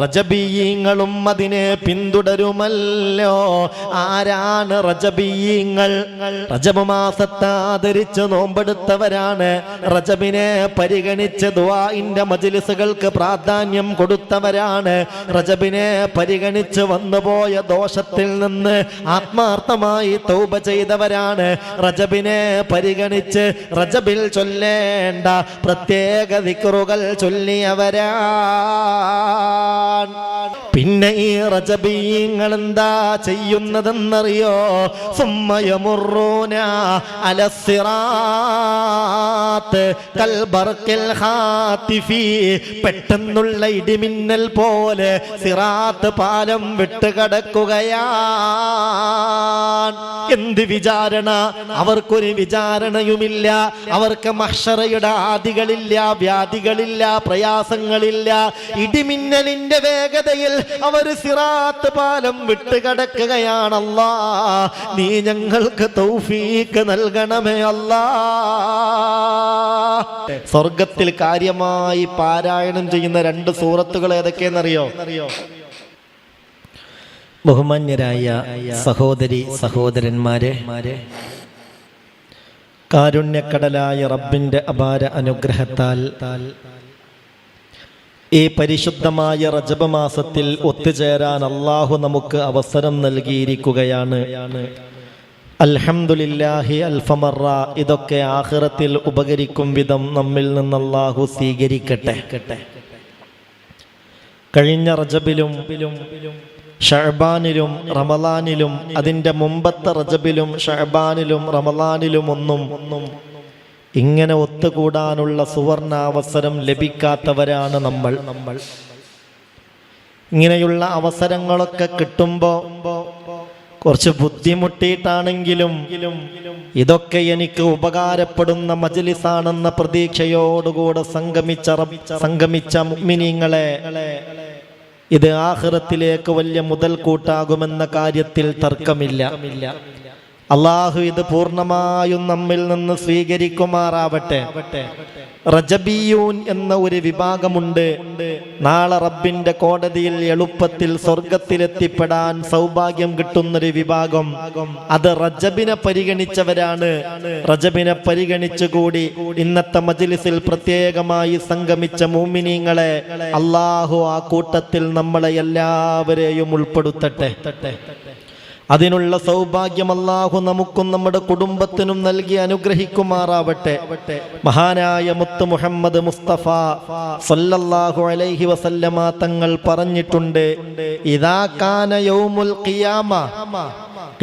റജബീയങ്ങളും അതിനെ പിന്തുടരുമല്ലോ. ആരാണ് റജബീയങ്ങൾ? റജബ് മാസത്തെ ആദരിച്ച് നോമ്പെടുത്തവരാണ്. റജബിനെ പരിഗണിച്ച് ദുആഇന്റെ മജിലിസുകൾക്ക് പ്രാധാന്യം കൊടുത്തവരാണ്. റജബിനെ പരിഗണിച്ച് വന്നുപോയ ദോഷത്തിൽ നിന്ന് ആത്മാർത്ഥമായി തൗബ ചെയ്തവരാണ്. റജബിനെ പരിഗണിച്ച് റജബിൽ ചൊല്ലേണ്ട പ്രത്യേക ദിക്റുകൾ ചൊല്ലിയവരാ. പിന്നെ ഈ റജബീങ്ങൾ എന്താ ചെയ്യുന്നതെന്നറിയോ? സുമ്മയമുറൂന അലസിറാത്ത് പെട്ടെന്നുള്ള ഇടിമിന്നൽ പോലെ സിറാത്ത് പാലം വിട്ടുകിടക്കുകയാണ് എന്ത് വിചാരണ? അവർക്കൊരു വിചാരണയുമില്ല. അവർക്ക് മഹ്ഷറയുടെ ആദികളില്ല വ്യാധികളില്ല പ്രയാസങ്ങളില്ല. ഇടിമിന്നലിന്റെ വേഗതയിൽ അവർ സിറാത്ത് പാലം വിട്ട് കടക്കുകയാണല്ല. നീ ഞങ്ങൾക്ക് തൗഫീക്ക് നൽകണമേ അല്ലാ. സ്വർഗത്തിൽ കാര്യമായി പാരായണം ചെയ്യുന്ന രണ്ട് സൂറത്തുകൾ ഏതൊക്കെയെന്നറിയോ? ബഹുമാന്യരായ സഹോദരി സഹോദരന്മാരെ കാരുണ്യക്കടലായ റബ്ബിന്റെ അപാര അനുഗ്രഹത്താൽ ഈ പരിശുദ്ധമായ റജബ മാസത്തിൽ ഒത്തുചേരാൻ അള്ളാഹു നമുക്ക് അവസരം നൽകിയിരിക്കുകയാണ്. അൽഹംദുലില്ലാഹി അൽഫമറ ഇതൊക്കെ ആഹ്റത്തിൽ ഉപകരിക്കും വിധം നമ്മിൽ നിന്ന് അള്ളാഹു സ്വീകരിക്കട്ടെ. കഴിഞ്ഞ റജബിലും ഷഹബാനിലും റമലാനിലും അതിന്റെ മുമ്പത്തെ റജബിലും ഷഹബാനിലും റമലാനിലും ഒന്നും ഒന്നും ഇങ്ങനെ ഒത്തുകൂടാനുള്ള സുവർണാവസരം ലഭിക്കാത്തവരാണ് നമ്മൾ. നമ്മൾ ഇങ്ങനെയുള്ള അവസരങ്ങളൊക്കെ കിട്ടുമ്പോ കുറച്ച് ബുദ്ധിമുട്ടിയിട്ടാണെങ്കിലും ഇതൊക്കെ എനിക്ക് ഉപകാരപ്പെടുന്ന മജലിസാണെന്ന പ്രതീക്ഷയോടുകൂടെ സംഗമിച്ച സംഗമിച്ച മുഅ്മിനീങ്ങളെ ഇത് ആഹ്റത്തിലേക്ക് വലിയ മുതൽക്കൂട്ടാകുമെന്ന കാര്യത്തിൽ തർക്കമില്ല. അള്ളാഹു ഇത് പൂർണമായും നമ്മിൽ നിന്ന് സ്വീകരിക്കുമാറാവട്ടെ. റജബിയൂൻ എന്ന ഒരു വിഭാഗമുണ്ട്. നാളെ റബ്ബിന്റെ കോടതിയിൽ എളുപ്പത്തിൽ സ്വർഗത്തിലെത്തിപ്പെടാൻ സൗഭാഗ്യം കിട്ടുന്നൊരു വിഭാഗം. അത് റജബിനെ പരിഗണിച്ചവരാണ്. റജബിനെ പരിഗണിച്ചുകൂടി ഇന്നത്തെ മജ്ലിസിൽ പ്രത്യേകമായി സംഗമിച്ച മൂമിനീങ്ങളെ അള്ളാഹു ആ കൂട്ടത്തിൽ നമ്മളെ എല്ലാവരെയും ഉൾപ്പെടുത്തട്ടെ. അതിനുള്ള സൗഭാഗ്യം അല്ലാഹു നമുക്കും നമ്മുടെ കുടുംബത്തിനും നൽകി അനുഗ്രഹിക്കുമാറാവട്ടെ. മഹാനായ മുത്ത് മുഹമ്മദ് മുസ്തഫ സല്ലല്ലാഹു അലൈഹി വസല്ലമ തങ്ങൾ പറഞ്ഞിട്ടുണ്ട് ഇദാ കാന യൗമുൽ ഖിയാമ.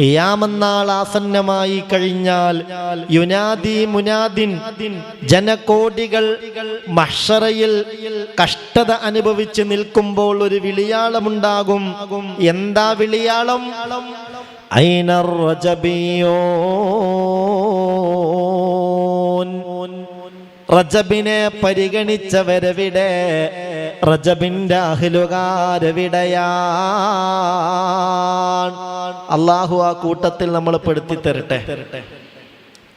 ഖിയാമന്നാൾ ആസന്നമായി കഴിഞ്ഞാൽ യുനാദി മുനാദിൻ ജനകോടികൾ മഹ്ഷറയിൽ കഷ്ടത അനുഭവിച്ച് നിൽക്കുമ്പോൾ ഒരു വിളിയാളമുണ്ടാകും. എന്താ വിളിയാളം? ഐനർ الرجبيون റജബിനെ പരിഗണിച്ചവരവിടെ? റജബിന്റെ അഹിലുകാരെവിടെയാ അള്ളാഹു ആ കൂട്ടത്തിൽ നമ്മൾ പെടുത്തി തരട്ടെ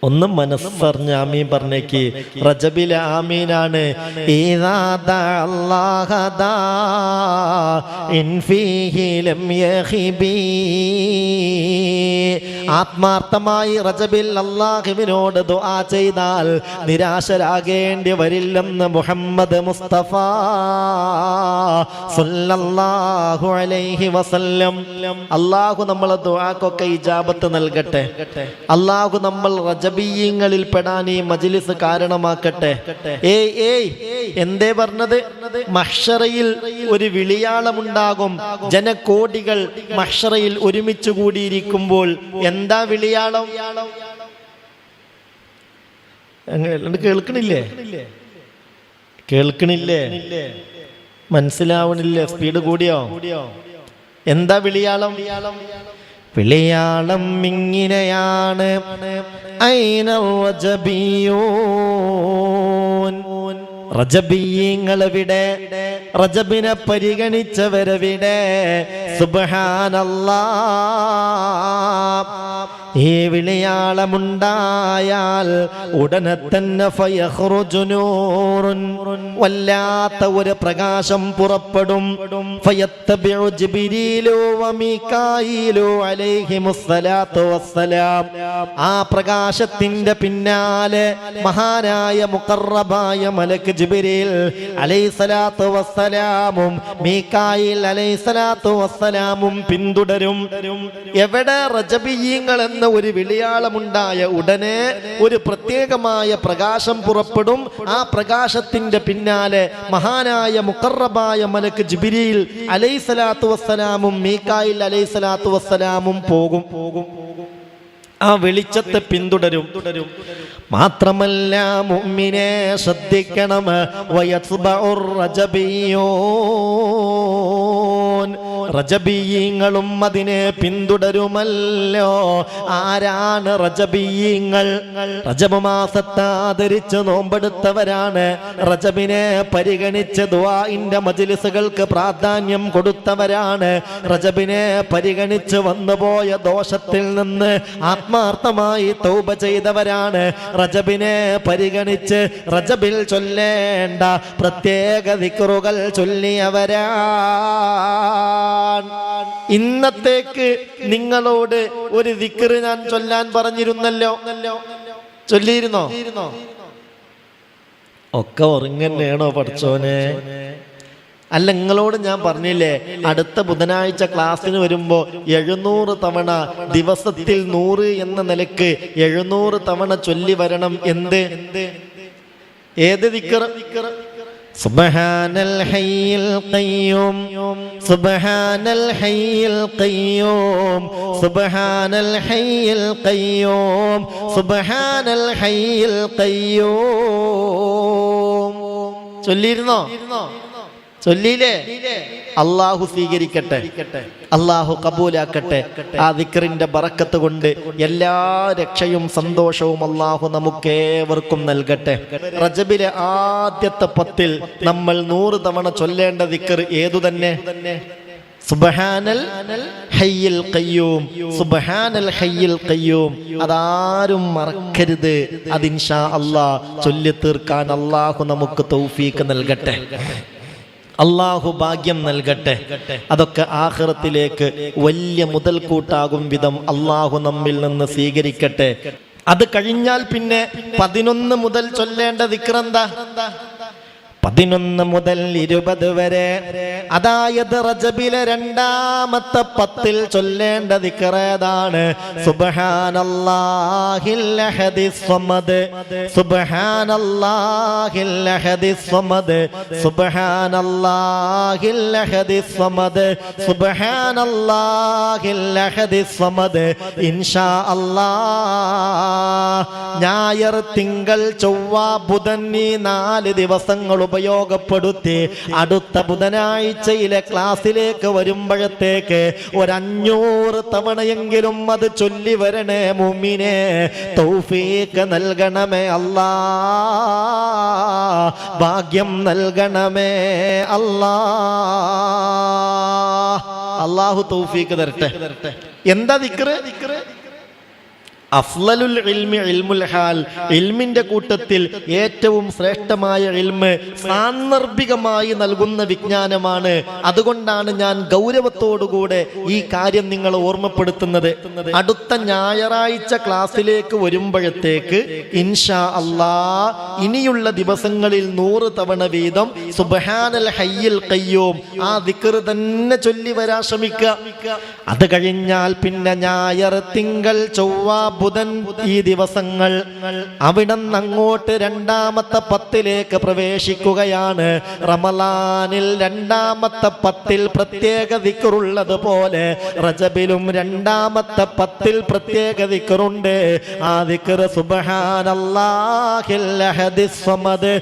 ഒന്ന് മനസ്സറിഞ്ഞ് ആമീൻ പറഞ്ഞേക്ക്. റജബിലെ ആമീനാണ്. ആത്മാർത്ഥമായി റജബിൽ അള്ളാഹുവിനോട് ദുആ ചെയ്താൽ നിരാശരാകേണ്ടി വരില്ലെന്ന് മുഹമ്മദ് മുസ്തഫ സല്ലല്ലാഹു അലൈഹി വസല്ലം. അള്ളാഹു നമ്മളെ ദുആക്കൊക്കെ ഇജാബത്ത് നൽകട്ടെ. അള്ളാഹു നമ്മൾ റജബീയങ്ങളിൽ പെടാൻ ഈ മജ്ലിസ് കാരണമാക്കട്ടെ. ഏയ് ഏയ് എന്തേ പറഞ്ഞത്? മഷറയിൽ ഒരു വിളിയാളമുണ്ടാകും. ജനകോടികൾ മഷറയിൽ ഒരുമിച്ച് കൂടിയിരിക്കുമ്പോൾ എന്താ വിളിയാളം? കേൾക്കണില്ലേ? കേൾക്കണില്ലേ? മനസ്സിലാവണില്ലേ? സ്പീഡ് കൂടിയോ? എന്താ വിളിയാളം? വിളിയാളം ഇങ്ങനെയാണ്. റജബിയങ്ങളവിടെ? റജബിനെ പരിഗണിച്ചവരെവിടെ? സുബ്ഹാനല്ലാ ഈ വിളിയാളമുണ്ടായാൽ ഉടനെ തന്നെ. വല്ലാത്ത ഒരു പ്രകാശം പുറപ്പെടും. ആ പ്രകാശത്തിന്റെ പിന്നാലെ മഹാനായ മുക്കറബായ മലക്ക് ജിബിരിൽ അലൈസലാത്തു വസ്സലാമും മീക്കായിൽ അലൈസലാത്തു വസ്സലാമും പിന്തുടരും. എവിടെ റജബിയീങ്ങൾ എന്ന ഒരു വിളിയാളമുണ്ടായ ഉടനെ ഒരു പ്രത്യേകമായ പ്രകാശം പുറപ്പെടും. ആ പ്രകാശത്തിന്റെ പിന്നാലെ മഹാനായ മുക്കറബായ മലക്ക് ജിബിരിയിൽ അലൈസലാത്തു വസ്സലാമും മീക്കായിൽ അലൈസലാത്തു വസ്സലാമും പോകും. പോകും ആ വെളിച്ചത്തെ പിന്തുടരും. തുടരും മാത്രമല്ല മുമ്മിനെ ശ്രദ്ധിക്കണം വയസ്ബഉർ റജബിയൂൻ റജബീയങ്ങളും അതിനെ പിന്തുടരുമല്ലോ. ആരാണ് റജബീയങ്ങൾ? റജബ് മാസത്തെ ആദരിച്ച് നോമ്പെടുത്തവരാണ്. റജബിനെ പരിഗണിച്ച് ദുആഇന്റെ മജ്ലിസുകൾക്ക് പ്രാധാന്യം കൊടുത്തവരാണ്. റജബിനെ പരിഗണിച്ച് വന്നുപോയ ദോഷത്തിൽ നിന്ന് ആത്മാർത്ഥമായി തൗബ ചെയ്തവരാണ്. റജബിനെ പരിഗണിച്ച് റജബിൽ ചൊല്ലേണ്ട പ്രത്യേക ദിക്റുകൾ ചൊല്ലിയവരാണ് ഇന്നത്തേക്ക് നിങ്ങളോട് ഒരു ദിക്റ് ഞാൻ ചൊല്ലാൻ പറഞ്ഞിരുന്നല്ലോ. ചൊല്ലിയിരുന്നോ? ഒക്കെ ഉറങ്ങന്നെയാണോ പഠിച്ചോനെ? അല്ല നിങ്ങളോട് ഞാൻ പറഞ്ഞില്ലേ അടുത്ത ബുധനാഴ്ച ക്ലാസ്സിന് വരുമ്പോ എഴുന്നൂറ് തവണ ദിവസത്തിൽ നൂറ് എന്ന നിലയ്ക്ക് എഴുന്നൂറ് തവണ ചൊല്ലി വരണം. എന്ത്? ഏത് ദിക്കർ سبحان الحي القيوم سبحان الحي القيوم سبحان الحي القيوم سبحان الحي القيوم ചൊല്ലിയിരുന്നോ ചൊല്ലിയില്ലേ അള്ളാഹു സ്വീകരിക്കട്ടെ. അള്ളാഹു കബൂലാക്കട്ടെ. ആ ദിക്റിന്റെ ബറക്കത്ത് കൊണ്ട് എല്ലാ രക്ഷയും സന്തോഷവും അള്ളാഹു നമുക്കേവർക്കും നൽകട്ടെ. റജബിലെ ആദ്യത്തെ പത്തിൽ നമ്മൾ നൂറ് തവണ ചൊല്ലേണ്ട ദിക്ർ ഏതു തന്നെ? അതാരും മറക്കരുത്. അതിൻഷാ അല്ലാ ചൊല്ലി തീർക്കാൻ അള്ളാഹു നമുക്ക് തൗഫീക്ക് നൽകട്ടെ. അള്ളാഹു ഭാഗ്യം നൽകട്ടെ. അതൊക്കെ ആഹ്റത്തിലേക്ക് വലിയ മുതൽക്കൂട്ടാകും വിധം അള്ളാഹു നമ്മിൽ നിന്ന് സ്വീകരിക്കട്ടെ. അത് കഴിഞ്ഞാൽ പിന്നെ പതിനൊന്ന് മുതൽ ചൊല്ലേണ്ട ദിക്റെന്താ? പതിനൊന്ന് മുതൽ ഇരുപത് വരെ. അതായത് റജബിലെ രണ്ടാമത്തെ പത്തിൽ ചൊല്ലേണ്ട സ്വമദ് ഇൻഷാ ഞായർ തിങ്കൾ ചൊവ്വ ബുധൻ ഈ നാല് ദിവസങ്ങൾ ഉപയോഗപ്പെടുത്തി അടുത്ത ബുധനാഴ്ചയിലെ ക്ലാസ്സിലേക്ക് വരുമ്പോഴത്തേക്ക് ഒരഞ്ഞൂറ് തവണയെങ്കിലും അത് ചൊല്ലി വരണേ മുമ്മിനെ തൗഫീക്ക് നൽകണമേ അല്ലാ. ഭാഗ്യം നൽകണമേ അല്ലാ. അള്ളാഹു തൗഫീക്ക് തരട്ടെ. എന്താ ദിക്റ്? അഫ്ലലുൽ ഇൽമി ഇൽമുൽ ഹാൽ. ഇൽമിന്റെ കൂട്ടത്തിൽ ഏറ്റവും ശ്രേഷ്ഠമായ ഇൽമ് സാന്ദർഭികമായി നൽകുന്ന വിജ്ഞാനമാണ്. അതുകൊണ്ടാണ് ഞാൻ ഗൗരവത്തോടുകൂടെ ഈ കാര്യം നിങ്ങൾ ഓർമ്മപ്പെടുത്തുന്നത്. അടുത്ത ഞായറാഴ്ച ക്ലാസ്സിലേക്ക് വരുമ്പോഴത്തേക്ക് ഇൻഷാ അല്ലാ ഇനിയുള്ള ദിവസങ്ങളിൽ നൂറ് തവണ വീതം സുബ്ഹാനൽ ഹയ്യിൽ കയ്യോം ആ ദിക്ർ തന്നെ ചൊല്ലി വരാ ശ്രമിക്കുക. അത് കഴിഞ്ഞാൽ പിന്നെ ഞായർ തിങ്കൾ ചൊവ്വ ബുധൻ ഈ ദിവസങ്ങൾ അവിടെ അങ്ങോട്ട് രണ്ടാമത്തെ പത്തിലേക്ക് പ്രവേശിക്കുകയാണ്. റമലാനിൽ രണ്ടാമത്തെ പത്തിൽ പ്രത്യേക ദിക്കറുള്ളത് പോലെ റജബിലും രണ്ടാമത്തെ പത്തിൽ പ്രത്യേക ദിക്കറുണ്ട് ആ ദിക്കർ അഹദിസ് സമദ്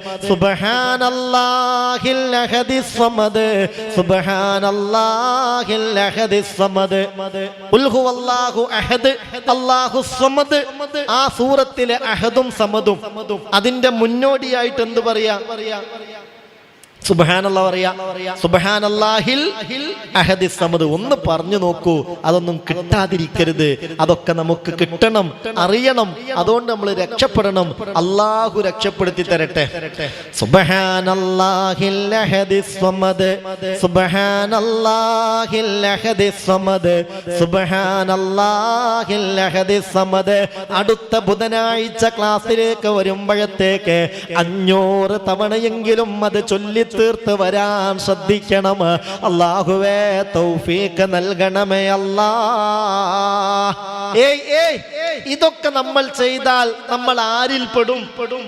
ഖുൽ അഹദ് അല്ലാഹു സമദ് ആ സൂറത്തിലെ അഹദും സമദും. അതിന്റെ മുന്നോടിയായിട്ട് എന്ത് പറയാ? സമദ് ഒന്ന് പറഞ്ഞു നോക്കൂ അതൊന്നും കിട്ടാതിരിക്കരുത് അതൊക്കെ നമുക്ക് കിട്ടണം അറിയണം അതുകൊണ്ട് നമ്മൾ രക്ഷപ്പെടണം അള്ളാഹു രക്ഷപ്പെടുത്തി തരട്ടെ. സമദ് സമദ് സമദ്. അടുത്ത ബുധനാഴ്ച ക്ലാസ്സിലേക്ക് വരുമ്പോഴത്തേക്ക് അഞ്ഞൂറ് തവണയെങ്കിലും അത് ചൊല്ലി തീർത്ത് വരാൻ ശ്രദ്ധിക്കണം. അള്ളാഹുവേ തൗഫീക്ക് നൽകണമേ അല്ലാ. ഇതൊക്കെ നമ്മൾ ചെയ്താൽ നമ്മൾ ആരിൽ പെടും? പെടും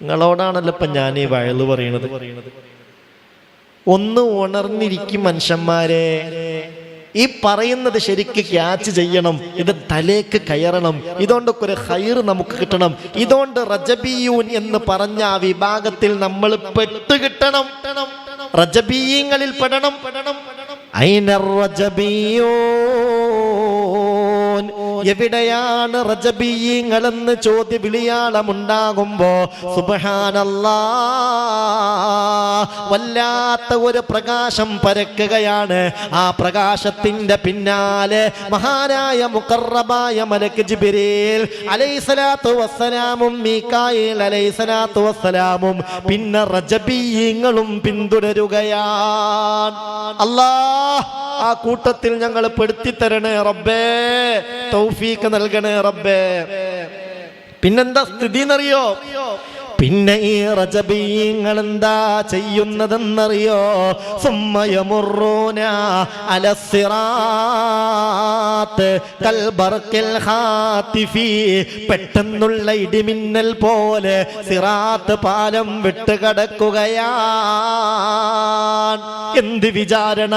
നിങ്ങളോടാണല്ലോ ഇപ്പൊ ഞാൻ ഈ വയൽ പറയണത് ഒന്ന് ഉണർന്നിരിക്കും മനുഷ്യന്മാരെ. ഈ പറയുന്നത് ശരിക്ക് ക്യാച്ച് ചെയ്യണം. ഇത് തലേക്ക് കയറണം. ഇതുകൊണ്ടൊക്കെ ഒരു ഹൈർ നമുക്ക് കിട്ടണം. ഇതുകൊണ്ട് റജബിയൂൻ എന്ന് പറഞ്ഞ ആ വിഭാഗത്തിൽ നമ്മൾ പെട്ട് കിട്ടണം. റജബീയങ്ങളിൽ പെടണം. പെടണം ഐനർ റജബിയൂൻ എവിടെയാണ് റജബീയങ്ങളെന്ന് ചോദ്യ വിളിയാളമുണ്ടാകുമ്പോ സുബഹാനല്ലാ വല്ലാത്ത ഒരു പ്രകാശം പരക്കുകയാണ്. ആ പ്രകാശത്തിന്റെ പിന്നാലെ മഹാനായ മുക്കറബായ മലക്ക് ജിബിരേൽ അലൈസലാത്തു വസ്സലാമും മീക്കായിൽ അലൈസലാത്തു വസ്സലാമും പിന്നെ റജബീയങ്ങളും പിന്തുടരുകയാണ്. അല്ലാ ആ കൂട്ടത്തിൽ ഞങ്ങൾ പെടുത്തിത്തരണേ റബ്ബേ. തൗഫീക്ക് നൽകണേ റബ്ബേ. പിന്നെന്താ സ്ഥിതി എന്നറിയോ പിന്നെ ഈ റജബീങ്ങൾ എന്താ ചെയ്യുന്നതെന്നറിയോ? സുമ്മയമുറൂന അലസിറാത്ത് പെട്ടെന്നുള്ള ഇടിമിന്നൽ പോലെ സിറാത്ത് പാലം വിട്ട് കടക്കുകയാണ്. എന്ത് വിചാരണ?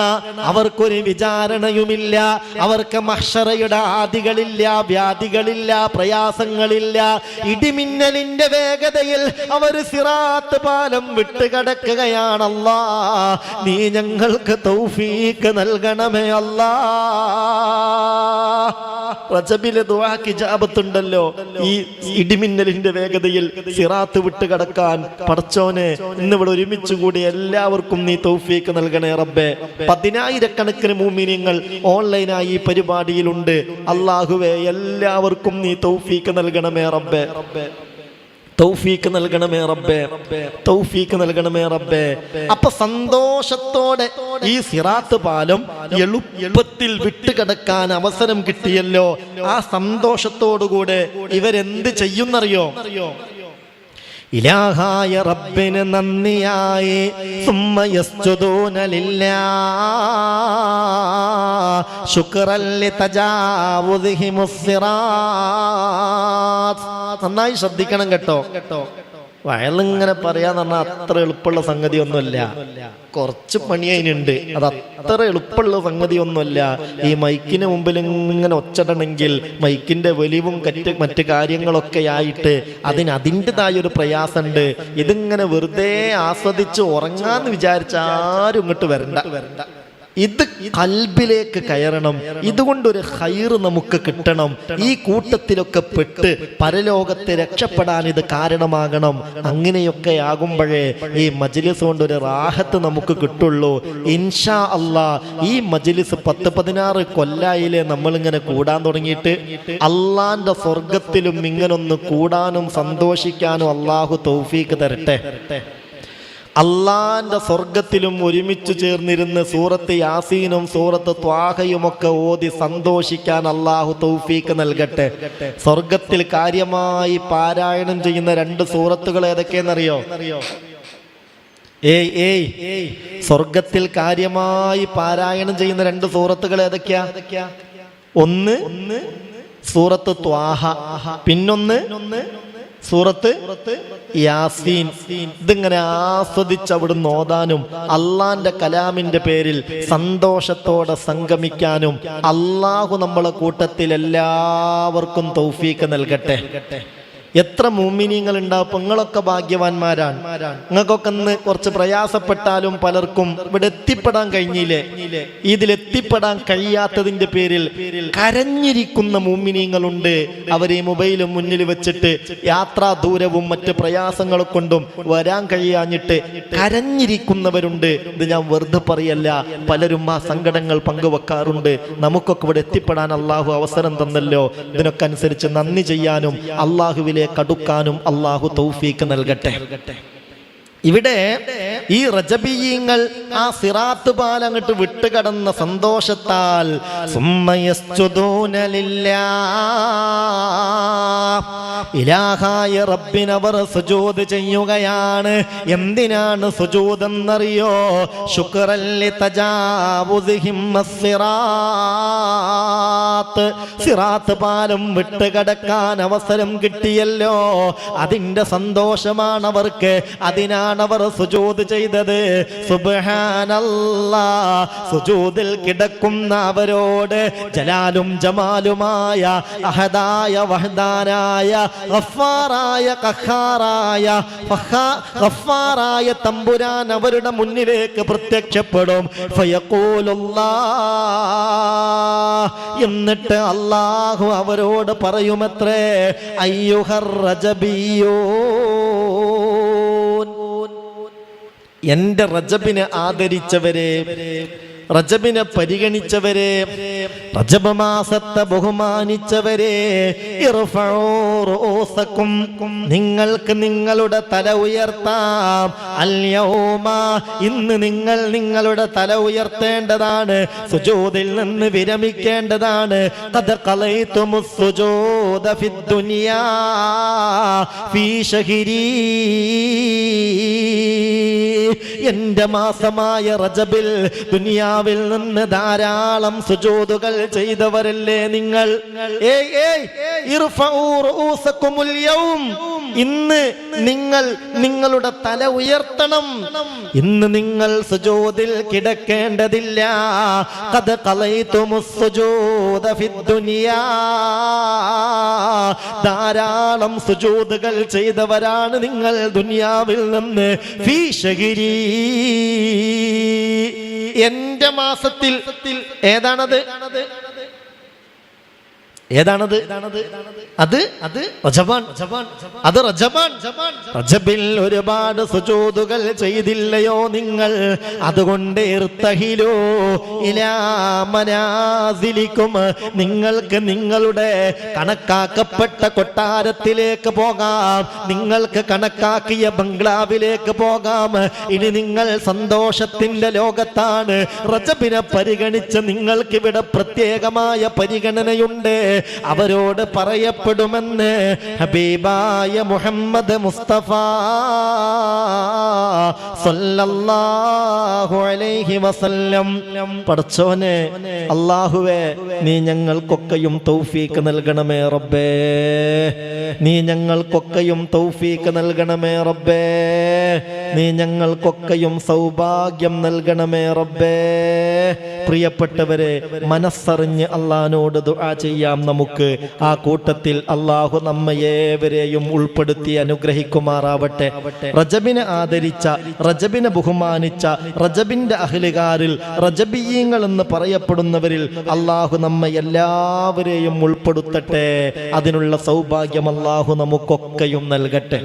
അവർക്കൊരു വിചാരണയുമില്ല. അവർക്ക് മഹ്ഷറയുടെ ആദികളില്ല വ്യാധികളില്ല പ്രയാസങ്ങളില്ല. ഇടിമിന്നലിന്റെ വേഗതയിൽ അവർ സിറാത്ത് പാലം വിട്ട് കടക്കുകയാണല്ല. നീ ഞങ്ങൾക്ക് തൗഫീക്ക് നൽകണമേ അല്ല. റജബിലെ ദുആക്ക് ഇജാബത്തുണ്ടല്ലോ. ഈ ഇടിമിന്നലിന്റെ വേഗതയിൽ സിറാത്ത് വിട്ട് കടക്കാൻ. പടച്ചോനെ ഇന്നിവിടെ ഒരുമിച്ച് കൂടി എല്ലാവർക്കും നീ തൗഫീക്ക് നൽകണേ റബ്ബെ. പതിനായിരക്കണക്കിന് മൂമിനിയങ്ങൾ ഓൺലൈനായി ഈ പരിപാടിയിലുണ്ട്. അള്ളാഹുവേ എല്ലാവർക്കും നീ തൗഫീക്ക് നൽകണമേ റബ്ബേ. തൗഫീക്ക് നൽകണമേ റബ്ബേ. തൗഫീക്ക് നൽകണമേ റബ്ബേ. അപ്പൊ സന്തോഷത്തോടെ ഈ സിറാത്ത് പാലം എളുപ്പത്തിൽ വിട്ടുകിടക്കാൻ അവസരം കിട്ടിയല്ലോ. ആ സന്തോഷത്തോടുകൂടെ ഇവരെന്ത് ചെയ്യുന്നറിയോ? ഇലാഹായ റബ്ബിന് നന്ദിയായി സുമ്മയസ്തുതൂനലില്ല ശുക്രല്ലി തജാവുദിഹി മുസ്സിറാത്ത് നന്നായി ശ്രദ്ധിക്കണം കേട്ടോ കേട്ടോ. വയലിങ്ങനെ പറയാന്ന് പറഞ്ഞാൽ അത്ര എളുപ്പമുള്ള സംഗതി ഒന്നുമല്ല കുറച്ച് പണി അതിനുണ്ട്. അത് അത്ര എളുപ്പമുള്ള സംഗതി ഒന്നുമല്ല ഈ മൈക്കിന് മുമ്പിൽ ഇങ്ങനെ ഒച്ചടണമെങ്കിൽ മൈക്കിന്റെ വലിവും കറ്റ് മറ്റു കാര്യങ്ങളൊക്കെ ആയിട്ട് അതിന് അതിന്റെതായ ഒരു പ്രയാസമുണ്ട്. ഇതിങ്ങനെ വെറുതെ ആസ്വദിച്ച് ഉറങ്ങാന്ന് വിചാരിച്ച ആരും ഇങ്ങോട്ട് വരണ്ട വരണ്ട. ഇത് കൽബിലേക്ക് കയറണം. ഇതുകൊണ്ടൊരു ഹൈറ് നമുക്ക് കിട്ടണം. ഈ കൂട്ടത്തിലൊക്കെ പെട്ട് പരലോകത്തെ രക്ഷപ്പെടാൻ ഇത് കാരണമാകണം. അങ്ങനെയൊക്കെ ആകുമ്പോഴേ ഈ മജിലിസ് കൊണ്ട് ഒരു റാഹത്ത് നമുക്ക് കിട്ടുള്ളൂ. ഇൻഷാ അള്ളാ ഈ മജിലിസ് പത്ത് പതിനാറ് കൊല്ലായിലെ നമ്മളിങ്ങനെ കൂടാൻ തുടങ്ങിയിട്ട് അള്ളാന്റെ സ്വർഗത്തിലും ഇങ്ങനൊന്ന് കൂടാനും സന്തോഷിക്കാനും അള്ളാഹു തൗഫീക്ക് തരട്ടെ. അള്ളാന്റെ സ്വർഗത്തിലും ഒരുമിച്ച് ചേർന്നിരുന്ന് സൂറത്ത് യാസീനും സൂറത്ത് ത്വാഹയുമൊക്കെ ഓതി സന്തോഷിക്കാൻ അള്ളാഹു തൗഫീക്ക് നൽകട്ടെ. സ്വർഗത്തിൽ കാര്യമായി പാരായണം ചെയ്യുന്ന രണ്ട് സൂറത്തുകൾ ഏതൊക്കെയെന്നറിയോ? ഏയ് ഏയ്. സ്വർഗത്തിൽ കാര്യമായി പാരായണം ചെയ്യുന്ന രണ്ട് സൂറത്തുകൾ ഏതൊക്കെയാ? ഒന്ന് സൂറത്ത് ത്വാഹ. പിന്നൊന്ന് സൂറത്ത് യാസീൻ. ഇതിങ്ങനെ ആസ്വദിച്ച് അവിടുന്ന് ഓതാനും അള്ളാന്റെ കലാമിന്റെ പേരിൽ സന്തോഷത്തോടെ സംഗമിക്കാനും അള്ളാഹു നമ്മളെ കൂട്ടത്തിൽ എല്ലാവർക്കും തൗഫീക്ക് നൽകട്ടെ. എത്ര മൂമിനിങ്ങൾ ഉണ്ടാവും നിങ്ങളൊക്കെ ഭാഗ്യവാന്മാരാണ്. നിങ്ങൾക്കൊക്കെ ഇന്ന് കുറച്ച് പ്രയാസപ്പെട്ടാലും പലർക്കും ഇവിടെ എത്തിപ്പെടാൻ കഴിഞ്ഞില്ലേ? ഇതിൽ എത്തിപ്പെടാൻ കഴിയാത്തതിന്റെ പേരിൽ കരഞ്ഞിരിക്കുന്ന മൂമിനിങ്ങളുണ്ട് അവർ ഈ മൊബൈലും മുന്നിൽ വെച്ചിട്ട് യാത്രാ ദൂരവും മറ്റ് പ്രയാസങ്ങൾ കൊണ്ടും വരാൻ കഴിയാഞ്ഞിട്ട് കരഞ്ഞിരിക്കുന്നവരുണ്ട്. ഇത് ഞാൻ വെറുതെ പറയല്ല പലരും ആ സങ്കടങ്ങൾ പങ്കുവെക്കാറുണ്ട്. നമുക്കൊക്കെ ഇവിടെ എത്തിപ്പെടാൻ അള്ളാഹു അവസരം തന്നല്ലോ. ഇതിനൊക്കെ അനുസരിച്ച് നന്ദി ചെയ്യാനും അള്ളാഹുവിലേക്ക് അടുക്കാനും അള്ളാഹു തൗഫീക്ക് നൽകട്ടെ. ഇവിടെ ഈ റജബീയങ്ങൾ ആ സിറാത്ത് പാൽ അങ്ങോട്ട് വിട്ടുകടന്ന സന്തോഷത്താൽ. ഇലാഹായ റബ്ബിനവർ സുജൂദ് ചെയ്യുകയാണ്. എന്തിനാണ് സുജൂദ് എന്നറിയോ ശുക്രല്ലി സിറാത്ത്. സിറാത്ത് പാലം വിട്ടുകടക്കാൻ അവസരം കിട്ടിയല്ലോ. അതിന്റെ സന്തോഷമാണ് അവർക്ക്. അതിനാണ് അവർ സുജൂത് ചെയ്തത്. സുജൂതിൽ കിടക്കുന്ന അവരോട് ജലാലും ജമാലുമായ അഹദായ വഹദാനായ ഗഫാറായ കഹാറായ ഗഫാറായ തമ്പുരാൻ അവരുടെ മുന്നിലേക്ക് പ്രത്യക്ഷപ്പെടും. എന്നിട്ട് അള്ളാഹു അവരോട് പറയുമത്രേ അയ്യുഹർ റജബിയോ എന്റെ റജബിനെ ആദരിച്ചവരെ റജബിനെ പരിഗണിച്ചവരെ റജബ് മാസത്തെ ബഹുമാനിച്ചവരെ. നിങ്ങൾക്ക് നിങ്ങളുടെ തല ഉയർത്താം. അല്യോമാ ഇന്ന് നിങ്ങൾ നിങ്ങളുടെ തല ഉയർത്തേണ്ടതാണ്. സുജോതിൽ നിന്ന് വിരമിക്കേണ്ടതാണ്. ഫീ ഷഹരി. എന്റെ മാസമായ റജബിൽ ദുനിയാവിൽ നിന്ന് ധാരാളം സുജോതുകൾ ചെയ്തവരല്ലേ നിങ്ങൾ. ഇന്ന് നിങ്ങൾ നിങ്ങളുടെ തല ഉയർത്തണം. ഇന്ന് നിങ്ങൾ സുജോതിൽ കിടക്കേണ്ടതില്ല. കഥ ധാരാളം സുജോതുകൾ ചെയ്തവരാണ് നിങ്ങൾ ദുനിയാവിൽ നിന്ന്. ഫീ ഷഹരി എന്റെ മാസത്തിൽ ഏതാണത്? ഏതാണത്? അത് അത് റജബാൻ. അത് റജബാൻ. റജബിൽ ഒരുപാട് സുജൂതുകൾ ചെയ്തില്ലയോ നിങ്ങൾ? അതുകൊണ്ട് ഇലാമനാസിലിക്കും നിങ്ങൾക്ക് നിങ്ങളുടെ കണക്കാക്കപ്പെട്ട കൊട്ടാരത്തിലേക്ക് പോകാം. നിങ്ങൾക്ക് കണക്കാക്കിയ ബംഗ്ലാവിലേക്ക് പോകാം. ഇനി നിങ്ങൾ സന്തോഷത്തിന്റെ ലോകത്താണ്. റജബിനെ പരിഗണിച്ച് നിങ്ങൾക്കിവിടെ പ്രത്യേകമായ പരിഗണനയുണ്ട്. അവരോട് പറയപ്പെടുമെന്ന് ഹബീബായ മുഹമ്മദ് മുസ്തഫ സല്ലല്ലാഹു അലൈഹി വസല്ലം. പടച്ചോനെ അള്ളാഹുവേ നീ ഞങ്ങൾക്കൊക്കെയും തൗഫീക്ക് നൽകണമേ റബ്ബേ. നീ ഞങ്ങൾക്കൊക്കെയും തൗഫീക്ക് നൽകണമേ റബ്ബേ. നീ ഞങ്ങൾക്കൊക്കെയും സൗഭാഗ്യം നൽകണമേ റബ്ബേ. പ്രിയപ്പെട്ടവരെ മനസ്സറിഞ്ഞ് അള്ളഹാനോട് ദുആ ചെയ്യാം നമുക്ക്. ആ കൂട്ടത്തിൽ അള്ളാഹു നമ്മയേവരെയും ഉൾപ്പെടുത്തി അനുഗ്രഹിക്കുമാറാവട്ടെ. റജബിനെ ആദരിച്ച റജബിനെ ബഹുമാനിച്ച റജബിന്റെ അഹ്ലുകാരിൽ റജബീയങ്ങൾ എന്ന് പറയപ്പെടുന്നവരിൽ അള്ളാഹു നമ്മെ എല്ലാവരെയും ഉൾപ്പെടുത്തട്ടെ. അതിനുള്ള സൗഭാഗ്യം അള്ളാഹു നമുക്കൊക്കെയും നൽകട്ടെ.